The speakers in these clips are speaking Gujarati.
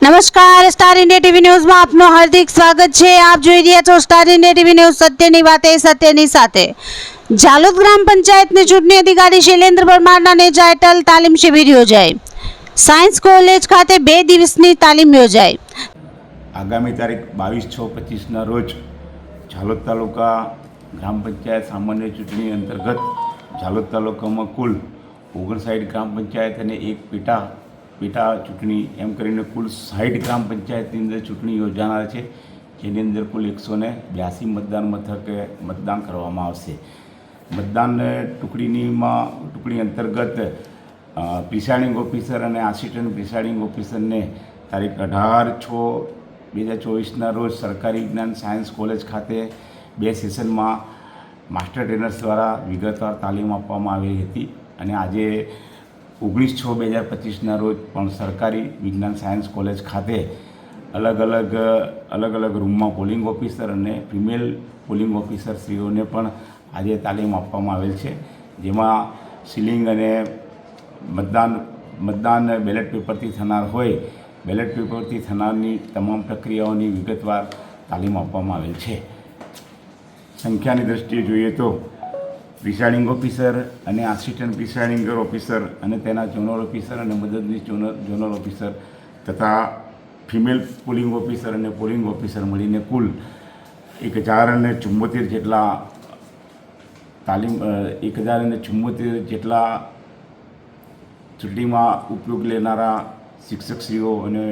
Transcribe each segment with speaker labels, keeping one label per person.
Speaker 1: નમસ્કાર, સ્ટાર ઇન્ડિયા ટીવી ન્યૂઝમાં આપનું હાર્દિક સ્વાગત છે. આપ જોઈ રહ્યા છો સ્ટાર ઇન્ડિયા ટીવી ન્યૂઝ સત્યની વાતે, સત્યની સાથે. જાલોદ ગ્રામ પંચાયતની ચૂંટણી અધિકારી શૈલેન્દ્ર પરમારના નેજાયટલ તાલીમ શિબિર યોજાઈ સાયન્સ કોલેજ ખાતે બે દિવસની તાલીમ યોજાઈ
Speaker 2: આગામી તારીખ બાવીસ છ પચીસના રોજ જાલોદ તાલુકા ગ્રામ પંચાયત સામાન્ય ચૂંટણી અંતર્ગત ઝાલોદ તાલુકામાં કુલ ઓગણસાઠ ગ્રામ પંચાયત અને એક પેટા પેટા ચૂંટણી એમ કરીને કુલ સાઠ ગ્રામ પંચાયતની અંદર ચૂંટણી યોજાનાર છે. જેની અંદર કુલ એકસો ને બ્યાસી મતદાન મથકે મતદાન કરવામાં આવશે. મતદાન ટુકડીનીમાં, ટુકડી અંતર્ગત પ્રિસાઇડિંગ ઓફિસર અને આસિસ્ટન્ટ પ્રિસાઇડિંગ ઓફિસરને તારીખ અઢાર છ, બે હજાર ચોવીસના રોજ સરકારી વિજ્ઞાન સાયન્સ કોલેજ ખાતે બે સેશનમાં માસ્ટર ટ્રેનર્સ દ્વારા વિગતવાર તાલીમ આપવામાં આવેલી હતી. અને આજે ઓગણીસ છ બે હજાર પચીસના રોજ પણ સરકારી વિજ્ઞાન સાયન્સ કોલેજ ખાતે અલગ અલગ અલગ અલગ રૂમમાં પોલિંગ ઓફિસર અને ફિમેલ પોલિંગ ઓફિસર શ્રીઓને પણ આજે તાલીમ આપવામાં આવેલ છે. જેમાં સીલિંગ અને મતદાન મતદાન બેલેટ પેપરથી થનાર હોય, બેલેટ પેપરથી થનારની તમામ પ્રક્રિયાઓની વિગતવાર તાલીમ આપવામાં આવેલ છે. સંખ્યાની દ્રષ્ટિએ જોઈએ તો પ્રિસાઇડિંગ ઓફિસર અને આસિસ્ટન્ટ પ્રિસાઇડિંગ ઓફિસર અને તેના ઝોનલ ઓફિસર અને મદદનીશ ઝોનલ ઝોનલ ઓફિસર તથા ફિમેલ પોલિંગ ઓફિસર અને પોલિંગ ઓફિસર મળીને કુલ એક હજાર અને ચુમ્મોતેર જેટલા તાલીમ એક હજાર અને ચુમ્મોતેર જેટલા ચૂંટણીમાં ઉપયોગ લેનારા શિક્ષકશ્રીઓ અને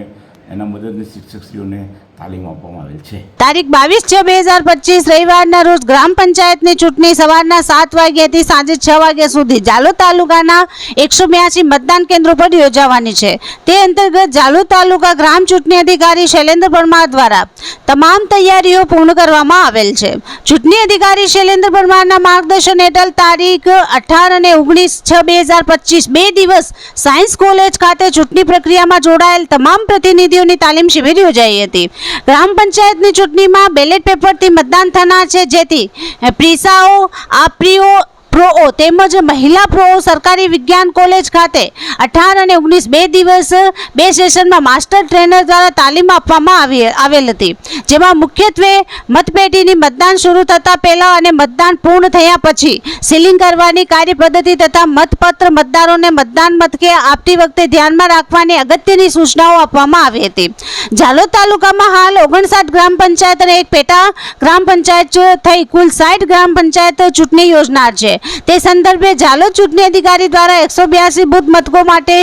Speaker 2: એના મદદની શિક્ષકશ્રીઓને તાલીમ આપવામાં આવેલ છે.
Speaker 1: તારીખ બાવીસ છ બે હજાર પચીસ રવિવારના રોજ ગ્રામ પંચાયતની ચૂંટણી સવારના સાત વાગ્યાથી સાંજે છ વાગ્યા સુધી જાલોદ તાલુકાના એકસો બ્યાસી મતદાન કેન્દ્રો પર યોજાવાની છે. તે અંતર્ગત જાલોદ તાલુકા ગ્રામ ચૂંટણી અધિકારી શૈલેન્દ્ર પરમાર દ્વારા તમામ તૈયારીઓ પૂર્ણ કરવામાં આવેલ છે. ચૂંટણી અધિકારી શૈલેન્દ્ર પરમારના માર્ગદર્શન હેઠળ તારીખ અઠાર અને ઓગણીસ છ બે હજાર પચીસ બે દિવસ સાયન્સ કોલેજ ખાતે ચૂંટણી પ્રક્રિયામાં જોડાયેલ તમામ પ્રતિનિધિઓની તાલીમ શિબિર યોજાઈ હતી. ગ્રામ પંચાયતની ચૂંટણીમાં બેલેટ પેપરથી મતદાન થનાર છે જેથી પ્રિસાઓ આપ્રીઓ પ્રોઓ તેમજ મહિલા પ્રોઓ સરકારી વિજ્ઞાન કોલેજ ખાતે અઢાર અને ઓગણીસ બે દિવસ, બે સેશનમાં માસ્ટર ટ્રેનર દ્વારા તાલીમ આપવામાં આવી, આવેલ હતી. જેમાં મુખ્યત્વે મતપેટીની મતદાન શરૂ થતાં પહેલાં અને મતદાન પૂર્ણ થયા પછી સીલિંગ કરવાની કાર્ય પદ્ધતિ તથા મતપત્ર મતદારોને મતદાન મથકે આપતી વખતે ધ્યાનમાં રાખવાની અગત્યની સૂચનાઓ આપવામાં આવી હતી. ઝાલોદ તાલુકામાં હાલ ઓગણસાઠ ગ્રામ પંચાયત અને એક પેટા ગ્રામ પંચાયત થઈ કુલ સાઠ ગ્રામ પંચાયત ચૂંટણી યોજનાર છે. તે સંદર્ભે ઝાલોદ ચૂંટણી અધિકારી દ્વારા એકસો બ્યાસી બુથ મથકો માટે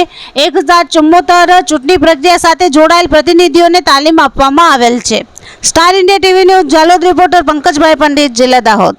Speaker 1: એક હજાર ચુમ્મોતર ચૂંટણી પ્રક્રિયા સાથે જોડાયેલ પ્રતિનિધિઓને તાલીમ આપવામાં આવેલ છે. Star India TV news Jhalod reporter Pankajbhai Pandit, જિલ્લા દાહોદ.